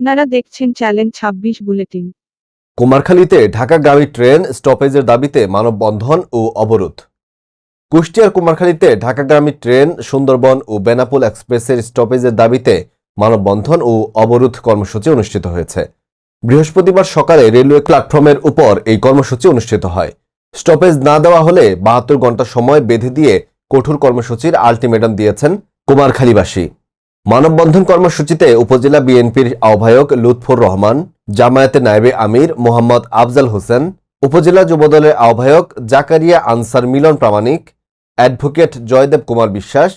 আপনারা দেখছেন চ্যালেঞ্জ ছাব্বিশ বুলেটিন। কুমারখালীতে ঢাকাগামী ট্রেন স্টপেজের দাবিতে মানববন্ধন ও অবরোধ। কুষ্টিয়ার কুমারখালীতে ঢাকাগামী ট্রেন সুন্দরবন ও বেনাপুল এক্সপ্রেসের স্টপেজের দাবিতে মানববন্ধন ও অবরোধ কর্মসূচি অনুষ্ঠিত হয়েছে। বৃহস্পতিবার সকালে রেলওয়ে প্ল্যাটফর্মের উপর এই কর্মসূচি অনুষ্ঠিত হয়। স্টপেজ না দেওয়া হলে বাহাত্তর ঘণ্টা সময় বেঁধে দিয়ে কঠোর কর্মসূচির আলটিমেটাম দিয়েছেন কুমারখালীবাসী। মানববন্ধন কর্মসূচিতে উপজেলা বিএনপির আহ্বায়ক লুৎফর রহমান, জামায়াতে নায়েবে আমির মোহাম্মদ আফজাল হোসেন, উপজেলা যুবদলের আহ্বায়ক Zakaria Ansar Milon Pramanik, advocate Joydev Kumar Biswas,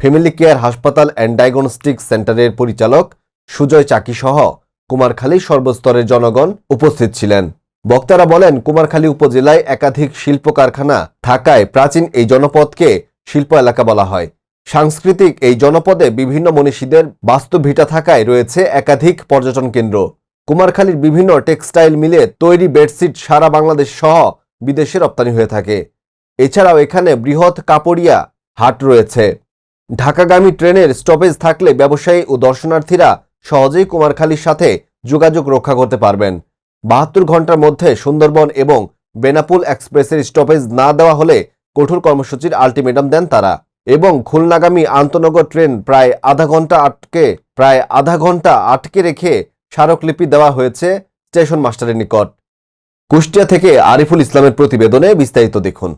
family care হাসপাতাল অ্যান্ড ডায়াগনস্টিক সেন্টারের পরিচালক সুজয় চাকি সহ কুমারখালী সর্বস্তরের জনগণ উপস্থিত ছিলেন। বক্তারা বলেন, কুমারখালী উপজেলায় একাধিক শিল্প কারখানা থাকায় প্রাচীন এই জনপদকে শিল্প এলাকা বলা হয়। সাংস্কৃতিক এই জনপদে বিভিন্ন মনীষীদের বাস্তুভিটা থাকায় রয়েছে একাধিক পর্যটন কেন্দ্র। কুমারখালীর বিভিন্ন টেক্সটাইল মিলে তৈরি বেডশিট সারা বাংলাদেশ সহ বিদেশে রপ্তানি হয়ে থাকে। এছাড়াও এখানে বৃহৎ কাপড়িয়া হাট রয়েছে। ঢাকাগামী ট্রেনের স্টপেজ থাকলে ব্যবসায়ী ও দর্শনার্থীরা সহজেই কুমারখালীর সাথে যোগাযোগ রক্ষা করতে পারবেন। বাহাত্তর ঘণ্টার মধ্যে সুন্দরবন এবং বেনাপুল এক্সপ্রেসের স্টপেজ না দেওয়া হলে কঠোর কর্মসূচির আলটিমেটাম দেন তারা। এবং খুলনাগামী আন্তনগর ট্রেন প্রায় আধা ঘণ্টা আটকে, প্রায় আধা ঘণ্টা আটকে রেখে স্মারকলিপি দেওয়া হয়েছে স্টেশন মাস্টারের নিকট। কুষ্টিয়া থেকে আরিফুল ইসলামের প্রতিবেদনে বিস্তারিত দেখুন।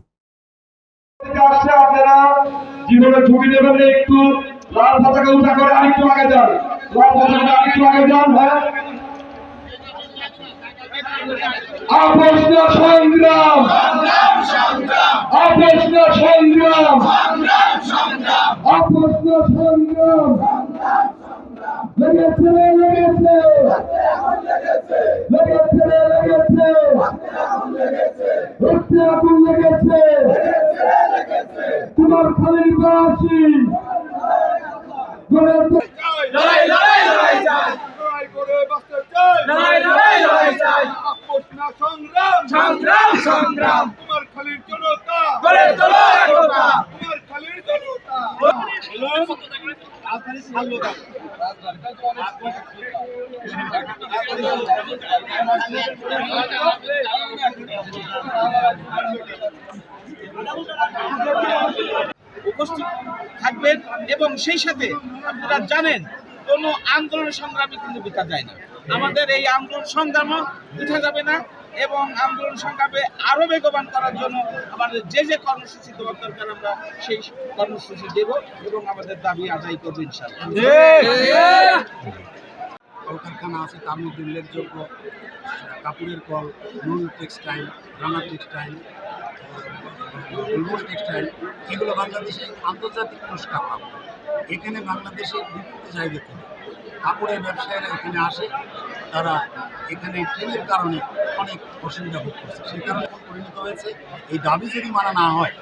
সংগ্রাম সংগ্রাম সংগ্রাম লেগেছে লেগেছে লেগেছে লেগেছে উঠতে আগুন লেগেছে তোমার খালির বাসি গড়ে লড়াই লড়াই লড়াই চাই লড়াই করে বাঁচতে চাই সংগ্রাম সংগ্রাম সংগ্রাম উপস্থিত থাকবেন এবং সেই সাথে আপনারা জানেন, কোনো আন্দোলন সংগ্রামে কিন্তু বিকা যায় না। আমাদের এই আন্দোলন সংগ্রামও উঠে যাবে না। এবং আন্দোলন সংগ্রামে আরও বেগবান করার জন্য আমাদের যে যে কর্মসূচি দেওয়ার দরকার, আমরা সেই কর্মসূচি দেব এবং আমাদের দাবি আদায় করব কলকারখানা আছে, তার মধ্যে উল্লেখযোগ্য কাপড়ের কল, নুন টেক্সটাইল, রানা টেক্সটাইল উলমুল টেক্সটাইল, এগুলো বাংলাদেশে আন্তর্জাতিক পুরস্কার প্রাপ্ত এখানে বাংলাদেশের বিভিন্ন জায়গা থেকে কাপড়ের ব্যবসায়ীরা এখানে আসে তারা এখানে ট্রেনের কারণে অনেক অসুবিধা ভোগ করছে সেই কারণে পরিণত হয়েছে এই দাবি যদি মানা না হয়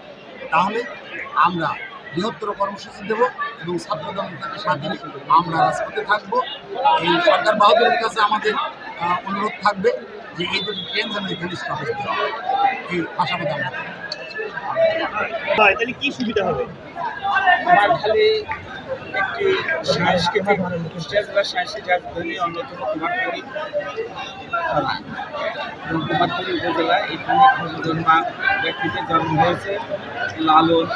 তাহলে আমরা বৃহত্তর কর্মসূচি দেব এবং ছাত্র জনতাকে সাথে আমরা রাজপথে থাকব এই সরকার বাহাদুরের কাছে আমাদের অনুরোধ থাকবে যে এই দুটি ট্রেন যেন এখানে স্টপেজ দেওয়া হয়। এই আশাবাদ আমরা করি। আমার খালি একটি সাংস্কৃতিক কুষ্টিয়া জেলার সাংস্কৃতিক রাজধানী অন্যতম কুমারখালী থানা। এবং কুমারখালী উপজেলা এখানে খোঁজমা ব্যক্তিদের জন্ম হয়েছে, লালন,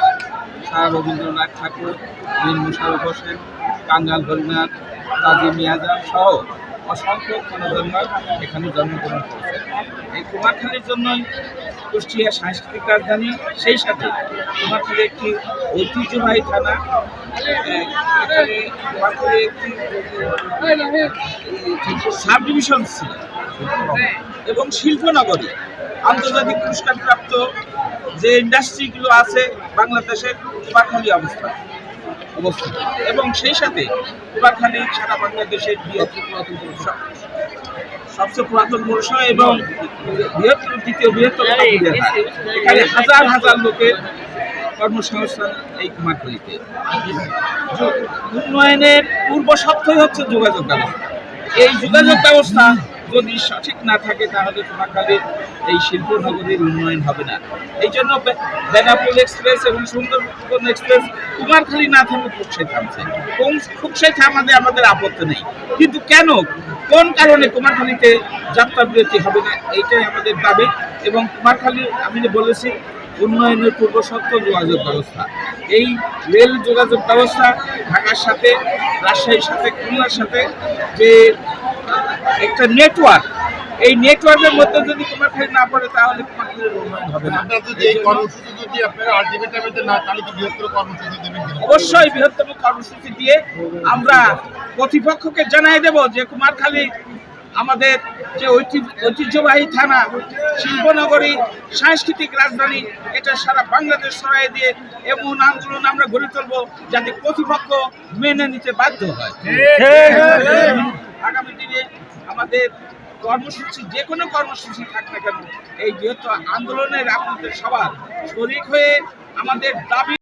সারা রবীন্দ্রনাথ ঠাকুর মীর মুশারফ হোসেন, কাঙ্গাল হরিনাথ কাজী মিয়াজান সহ অসংখ্য খনজন্মার এখানে জন্মগ্রহণ করেছে এই কুমারখালীর জন্যই কুষ্টিয়া সাংস্কৃতিক রাজধানী, সেই সাথে কুমারখালী একটি ঐতিহ্যবাহী থানা সাব ডিভিশন ছিল এবং শিল্পনগরী, আন্তর্জাতিক পুরস্কারপ্রাপ্ত যে ইন্ডাস্ট্রিগুলো আছে বাংলাদেশের, কুমারখালী অবস্থা অবস্থিত। এবং সেই সাথে কুমারখালী সারা বাংলাদেশের বৃহত্তর পুরাতন পৌরসভা। সবচেয়ে পুরাতন পৌরসভা এবং বৃহত্তর, দ্বিতীয় বৃহত্তর এখানে হাজার হাজার লোকের কর্মসংস্থান এই কুমারখালীতে। উন্নয়নের পূর্ব শর্তই হচ্ছে যোগাযোগ ব্যবস্থা। এই যোগাযোগ ব্যবস্থা যদি সঠিক না থাকে, তাহলে কুমারখালীর এই শিল্প শিল্পনগরীর উন্নয়ন হবে না। এই জন্য বেনাপুল এক্সপ্রেস এবং সুন্দরবন এক্সপ্রেস কুমারখালী না থামে খুকসাই থামছে। কোন খুকসাই থামাতে আমাদের আপত্তি নেই। কিন্তু কেন? কোন কারণে কুমারখালীতে যাত্রা বিরতি হবে না? এইটাই আমাদের দাবি। এবং কুমারখালী, আমি যে বলেছি, উন্নয়নের পূর্ব শর্ত যোগাযোগ ব্যবস্থা। এই রেল যোগাযোগ ব্যবস্থা ঢাকার সাথে, রাজশাহীর সাথে, খুলনার সাথে যে একটা নেটওয়ার্ক এই নেটওয়ার্কের মধ্যে যদি কুমারখালী না পড়ে তাহলে হবে না? অবশ্যই বৃহত্তম কর্মসূচি দিয়ে আমরা কর্তৃপক্ষকে জানাই দেব যে কুমারখালী আমাদের যে ঐতিহ্য- ঐতিহ্যবাহী থানা শিল্পনগরী সাংস্কৃতিক রাজধানী এটা সারা বাংলাদেশ ছড়াই দিয়ে এমন আন্দোলন আমরা গড়ে তুলব যাতে কর্তৃপক্ষ মেনে নিতে বাধ্য হয়। আগামী দিনে আমাদের কর্মসূচি, যে কোনো কর্মসূচি থাক না কেন, এই যেহেতু আন্দোলনের আপনাদের সবার শরিক হয়ে আমাদের দাবি